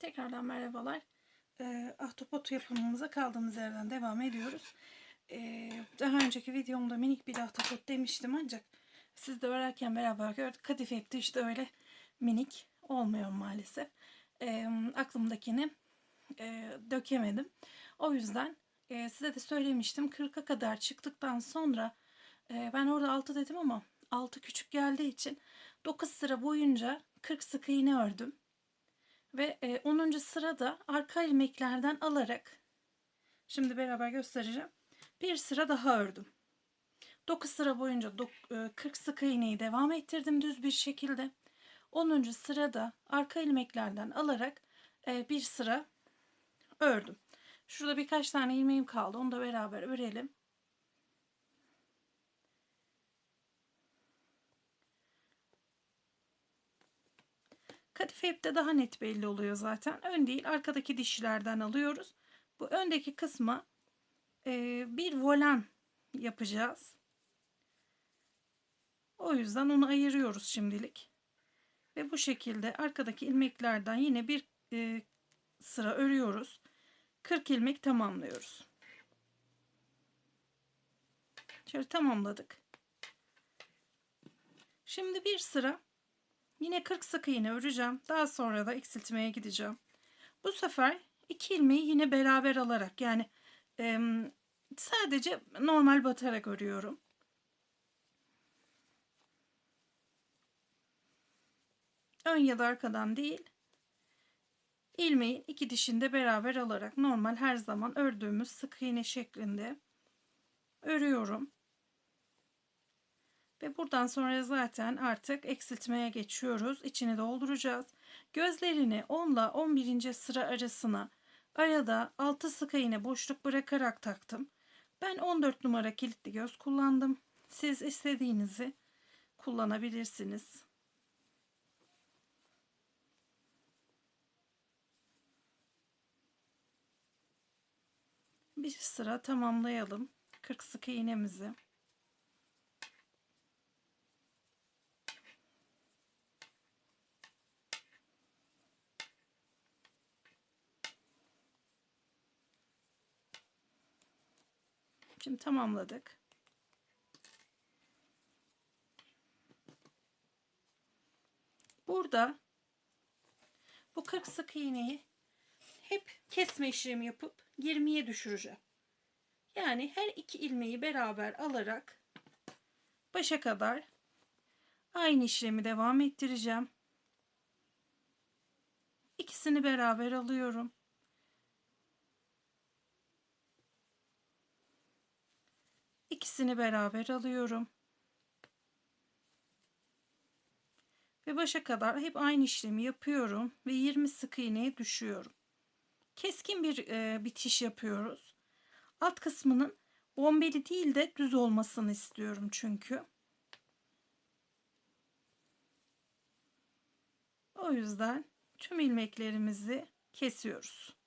Tekrardan merhabalar. Ee, ahtapot yapımımıza kaldığımız yerden devam ediyoruz. Ee, daha önceki videomda minik bir ahtapot demiştim ancak siz de örerken beraber gördük. Kadife ipte işte öyle minik olmuyor maalesef. Ee, aklımdakini e, dökemedim. O yüzden e, size de söylemiştim 40'a kadar çıktıktan sonra e, ben orada 6 dedim ama 6 küçük geldiği için 9 sıra boyunca 40 sık iğne ördüm. Ve e, 10. sırada arka ilmeklerden alarak şimdi beraber göstereceğim. Bir sıra daha ördüm. 9 sıra boyunca dok- e, 40 sık iğneyi devam ettirdim düz bir şekilde. 10. sırada arka ilmeklerden alarak e, bir sıra ördüm. Şurada birkaç tane ilmeğim kaldı. Onu da beraber örelim. Kadife ipte daha net belli oluyor zaten. Ön değil arkadaki dişlerden alıyoruz. Bu öndeki kısma e, bir volan yapacağız. O yüzden onu ayırıyoruz şimdilik. Ve bu şekilde arkadaki ilmeklerden yine bir e, sıra örüyoruz. 40 ilmek tamamlıyoruz. Şöyle tamamladık. Şimdi bir sıra Yine 40 sık iğne öreceğim. Daha sonra da eksiltmeye gideceğim. Bu sefer iki ilmeği yine beraber alarak yani e, sadece normal batarak örüyorum. Ön ya da arkadan değil. ilmeğin iki dişinde beraber alarak normal her zaman ördüğümüz sık iğne şeklinde örüyorum. Ve buradan sonra zaten artık eksiltmeye geçiyoruz. İçini dolduracağız. Gözlerini 10 ile 11. sıra arasına arada 6 sık iğne boşluk bırakarak taktım. Ben 14 numara kilitli göz kullandım. Siz istediğinizi kullanabilirsiniz. Bir sıra tamamlayalım. 40 sık iğnemizi. Şimdi tamamladık. Burada bu 40 sık iğneyi hep kesme işlemi yapıp 20'ye düşüreceğim. Yani her iki ilmeği beraber alarak başa kadar aynı işlemi devam ettireceğim. İkisini beraber alıyorum. İkisini beraber alıyorum. Ve başa kadar hep aynı işlemi yapıyorum ve 20 sık iğneye düşüyorum. Keskin bir e, bitiş yapıyoruz. Alt kısmının bombeli değil de düz olmasını istiyorum çünkü. O yüzden tüm ilmeklerimizi kesiyoruz.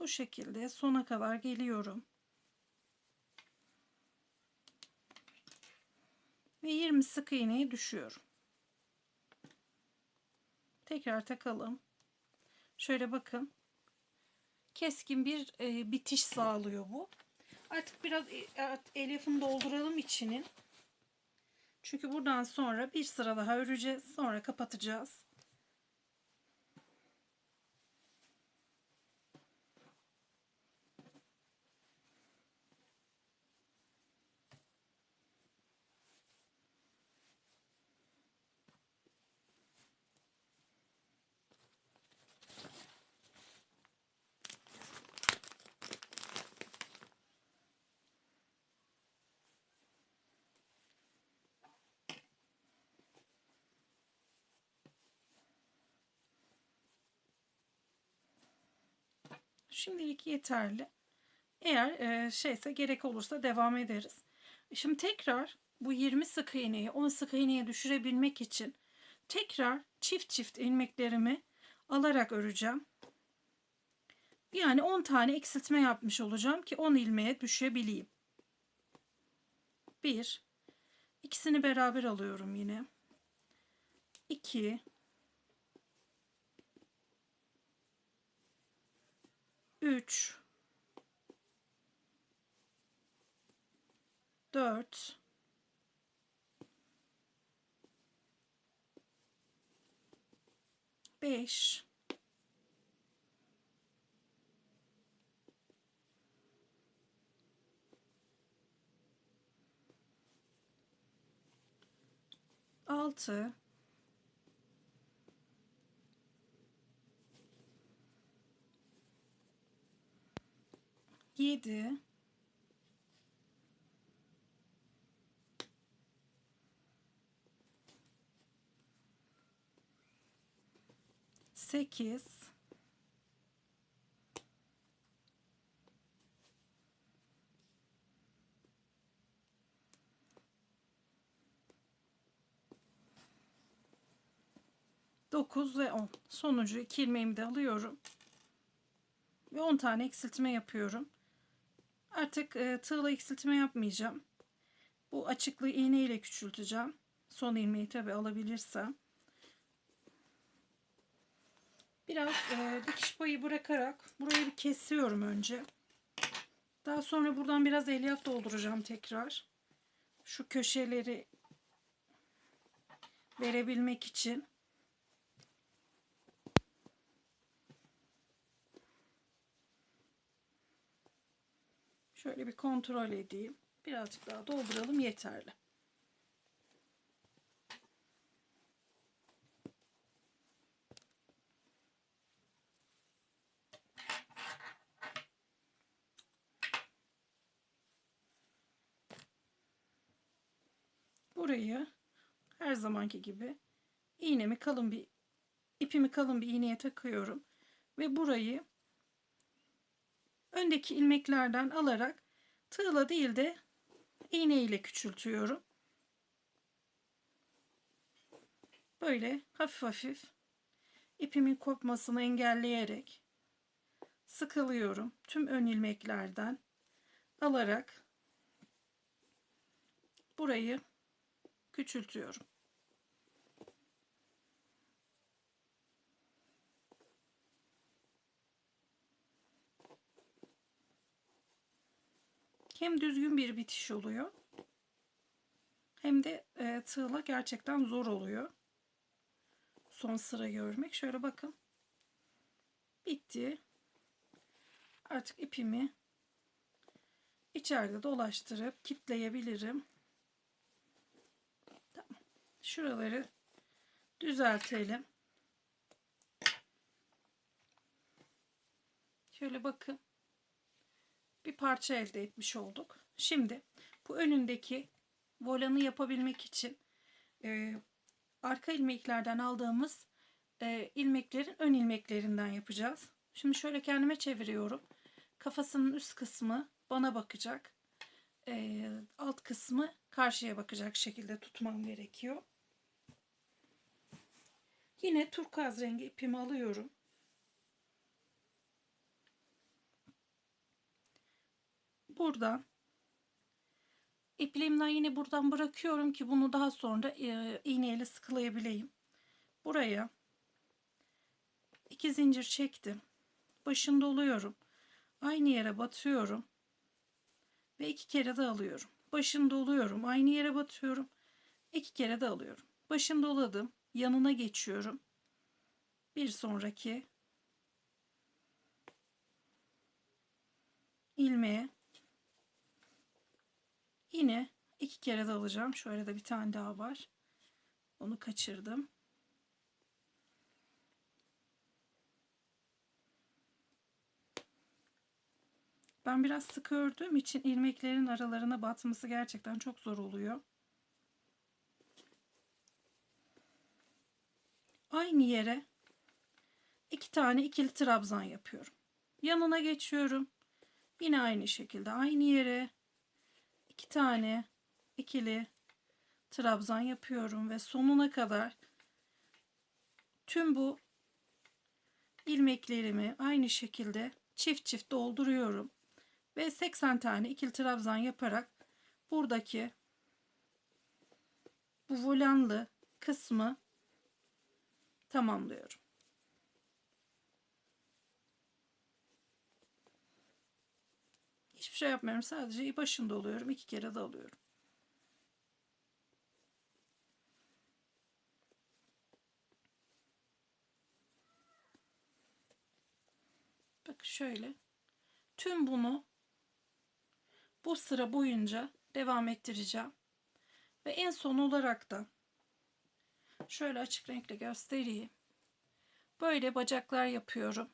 Bu şekilde sona kadar geliyorum. Ve 20 sık iğneyi düşüyorum. Tekrar takalım. Şöyle bakın. Keskin bir e, bitiş sağlıyor bu. Artık biraz e, elifini dolduralım içinin. Çünkü buradan sonra bir sıra daha öreceğiz. Sonra kapatacağız. Şimdilik yeterli. Eğer e, şeyse gerek olursa devam ederiz. Şimdi tekrar bu 20 sık iğneyi 10 sık iğneye düşürebilmek için tekrar çift çift ilmeklerimi alarak öreceğim. Yani 10 tane eksiltme yapmış olacağım ki 10 ilmeğe düşebileyim. 1 ikisini beraber alıyorum yine. 2 3 4 5 6 7 8 9 ve 10. Sonucu iki ilmeğimi de alıyorum. Ve 10 tane eksiltme yapıyorum. Artık e, tığla eksiltme yapmayacağım. Bu açıklığı iğne ile küçülteceğim. Son ilmeği tabi alabilirsem. Biraz e, dikiş payı bırakarak burayı bir kesiyorum önce. Daha sonra buradan biraz elyaf dolduracağım tekrar. Şu köşeleri verebilmek için. Şöyle bir kontrol edeyim. Birazcık daha dolduralım yeterli. Burayı her zamanki gibi iğnemi kalın bir ipimi kalın bir iğneye takıyorum ve burayı öndeki ilmeklerden alarak tığla değil de iğne ile küçültüyorum. Böyle hafif hafif ipimin kopmasını engelleyerek sıkılıyorum. Tüm ön ilmeklerden alarak burayı küçültüyorum. Hem düzgün bir bitiş oluyor. Hem de e, tığla gerçekten zor oluyor. Son sıra görmek. Şöyle bakın. Bitti. Artık ipimi içeride dolaştırıp kitleyebilirim. Tamam. Şuraları düzeltelim. Şöyle bakın bir parça elde etmiş olduk. Şimdi bu önündeki volanı yapabilmek için e, arka ilmeklerden aldığımız e, ilmeklerin ön ilmeklerinden yapacağız. Şimdi şöyle kendime çeviriyorum. Kafasının üst kısmı bana bakacak. E, alt kısmı karşıya bakacak şekilde tutmam gerekiyor. Yine turkuaz rengi ipimi alıyorum. Buradan ipliğimden yine buradan bırakıyorum ki bunu daha sonra e, iğneyle sıkılayabileyim. Buraya iki zincir çektim. Başını doluyorum. Aynı yere batıyorum. Ve iki kere de alıyorum. Başını doluyorum. Aynı yere batıyorum. iki kere de alıyorum. Başını doladım. Yanına geçiyorum. Bir sonraki ilmeğe Yine iki kere de alacağım. Şöyle de bir tane daha var. Onu kaçırdım. Ben biraz sık ördüğüm için ilmeklerin aralarına batması gerçekten çok zor oluyor. Aynı yere iki tane ikili trabzan yapıyorum. Yanına geçiyorum. Yine aynı şekilde aynı yere iki tane ikili trabzan yapıyorum ve sonuna kadar tüm bu ilmeklerimi aynı şekilde çift çift dolduruyorum ve 80 tane ikili trabzan yaparak buradaki bu volanlı kısmı tamamlıyorum. Hiçbir şey yapmıyorum. Sadece başında oluyorum. iki kere de alıyorum. Bak şöyle. Tüm bunu bu sıra boyunca devam ettireceğim. Ve en son olarak da şöyle açık renkle göstereyim. Böyle bacaklar yapıyorum.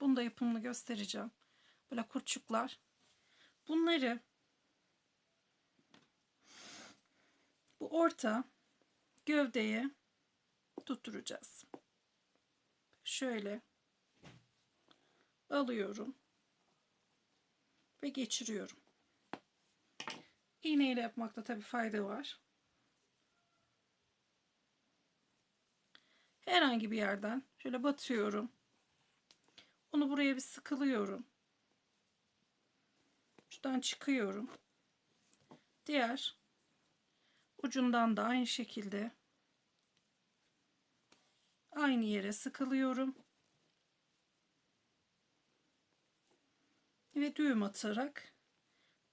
Bunu da yapımını göstereceğim. Böyle kurçuklar. Bunları bu orta gövdeye tutturacağız. Şöyle alıyorum ve geçiriyorum. İğne ile yapmakta tabi fayda var. Herhangi bir yerden şöyle batıyorum. Onu buraya bir sıkılıyorum. Şuradan çıkıyorum. Diğer ucundan da aynı şekilde aynı yere sıkılıyorum. Ve düğüm atarak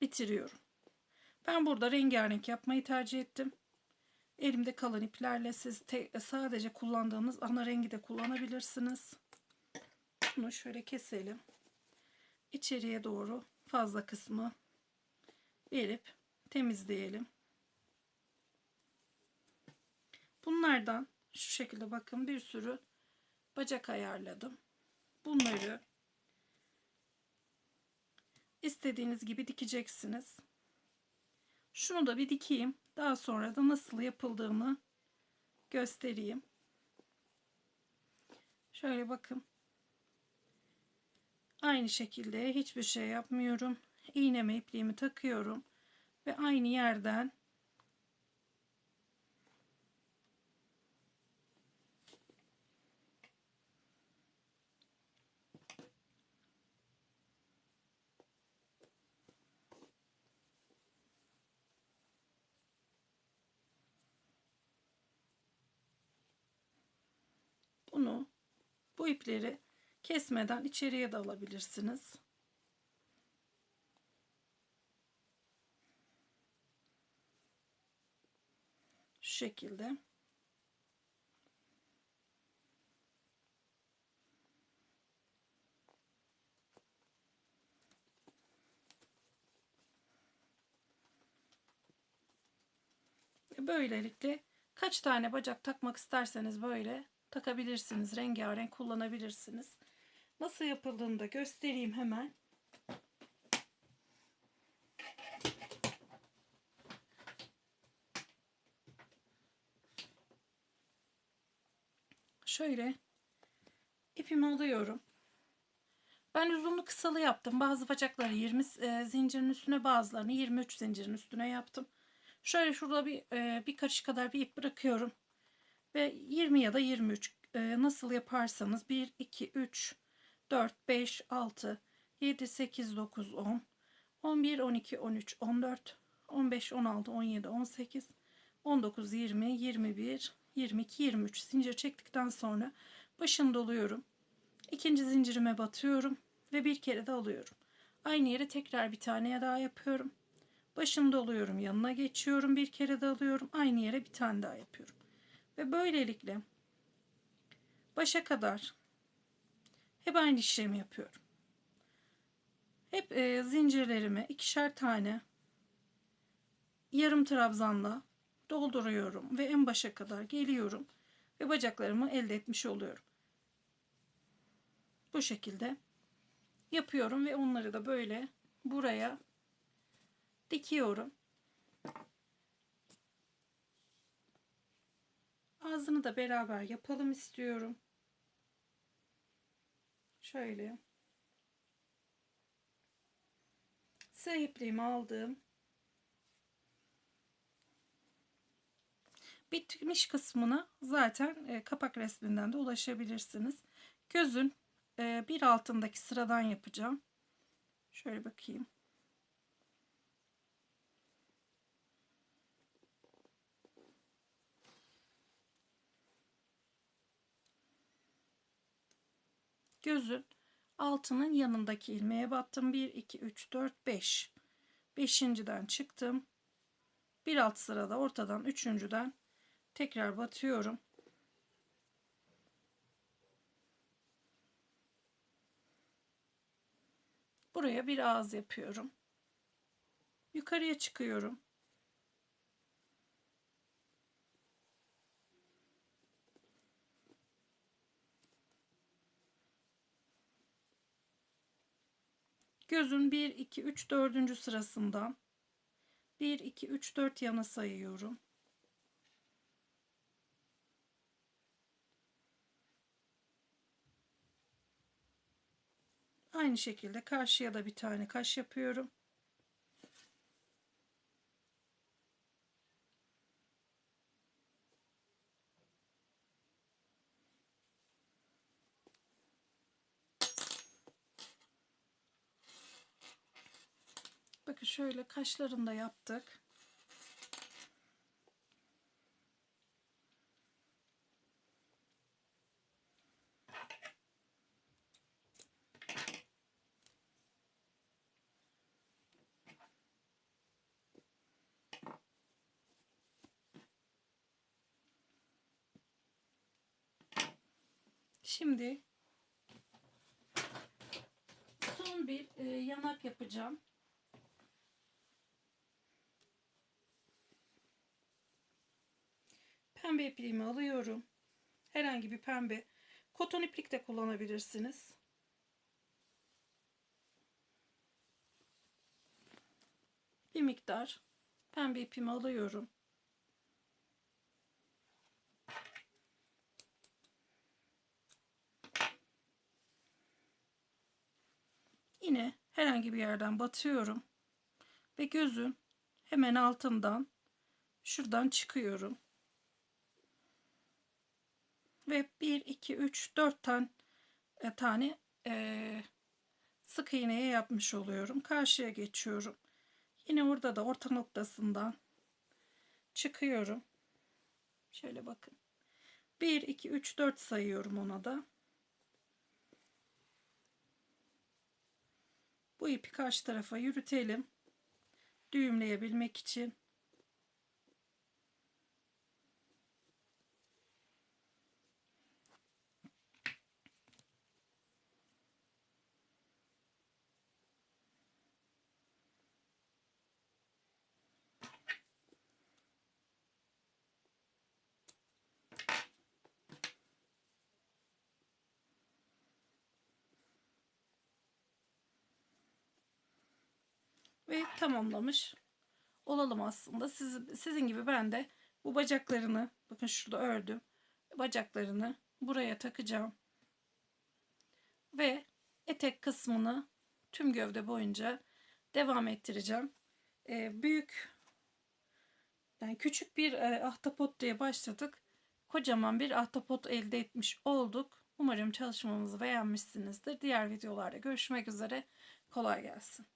bitiriyorum. Ben burada rengarenk yapmayı tercih ettim. Elimde kalan iplerle siz sadece kullandığınız ana rengi de kullanabilirsiniz. Bunu şöyle keselim. İçeriye doğru fazla kısmı verip temizleyelim. Bunlardan şu şekilde bakın bir sürü bacak ayarladım. Bunları istediğiniz gibi dikeceksiniz. Şunu da bir dikeyim. Daha sonra da nasıl yapıldığını göstereyim. Şöyle bakın. Aynı şekilde hiçbir şey yapmıyorum. İğneme ipliğimi takıyorum ve aynı yerden bunu bu ipleri kesmeden içeriye de alabilirsiniz. Şu şekilde. Böylelikle kaç tane bacak takmak isterseniz böyle takabilirsiniz. Rengarenk kullanabilirsiniz. Nasıl yapıldığını da göstereyim hemen. Şöyle ipimi alıyorum. Ben uzunlu kısalı yaptım. Bazı bacakları 20 e, zincirin üstüne bazılarını 23 zincirin üstüne yaptım. Şöyle şurada bir e, bir karış kadar bir ip bırakıyorum. Ve 20 ya da 23 e, nasıl yaparsanız 1, 2, 3, 4, 5, 6, 7, 8, 9, 10, 11, 12, 13, 14, 15, 16, 17, 18, 19, 20, 21, 22, 23 zincir çektikten sonra başını doluyorum. İkinci zincirime batıyorum ve bir kere de alıyorum. Aynı yere tekrar bir tane daha yapıyorum. Başını doluyorum, yanına geçiyorum, bir kere de alıyorum. Aynı yere bir tane daha yapıyorum. Ve böylelikle başa kadar hep aynı işlemi yapıyorum. Hep e, zincirlerimi ikişer tane yarım trabzanla dolduruyorum ve en başa kadar geliyorum ve bacaklarımı elde etmiş oluyorum. Bu şekilde yapıyorum ve onları da böyle buraya dikiyorum. Ağzını da beraber yapalım istiyorum. Şöyle. Sıra ipliğimi aldım. Bitmiş kısmına zaten e, kapak resminden de ulaşabilirsiniz. Gözün e, bir altındaki sıradan yapacağım. Şöyle bakayım. Gözün altının yanındaki ilmeğe battım. 1, 2, 3, 4, 5. Beşinciden çıktım. Bir alt sırada ortadan üçüncüden tekrar batıyorum. Buraya bir ağız yapıyorum. Yukarıya çıkıyorum. Gözün 1, 2, 3, 4. sırasından 1, 2, 3, 4 yana sayıyorum. Aynı şekilde karşıya da bir tane kaş yapıyorum. Bakın şöyle kaşlarını da yaptık. Şimdi son bir e, yanak yapacağım. Pembe ipliğimi alıyorum. Herhangi bir pembe. Koton iplik de kullanabilirsiniz. Bir miktar pembe ipimi alıyorum. Yine herhangi bir yerden batıyorum. Ve gözün hemen altından şuradan çıkıyorum. Ve 1, 2, 3, 4 tane, tane sık iğneye yapmış oluyorum. Karşıya geçiyorum. Yine orada da orta noktasından çıkıyorum. Şöyle bakın. 1, 2, 3, 4 sayıyorum ona da. Bu ipi karşı tarafa yürütelim. Düğümleyebilmek için. Ve tamamlamış olalım aslında. Siz, sizin gibi ben de bu bacaklarını bakın şurada ördüm. Bacaklarını buraya takacağım. Ve etek kısmını tüm gövde boyunca devam ettireceğim. Ee, büyük yani küçük bir e, ahtapot diye başladık. Kocaman bir ahtapot elde etmiş olduk. Umarım çalışmamızı beğenmişsinizdir. Diğer videolarda görüşmek üzere. Kolay gelsin.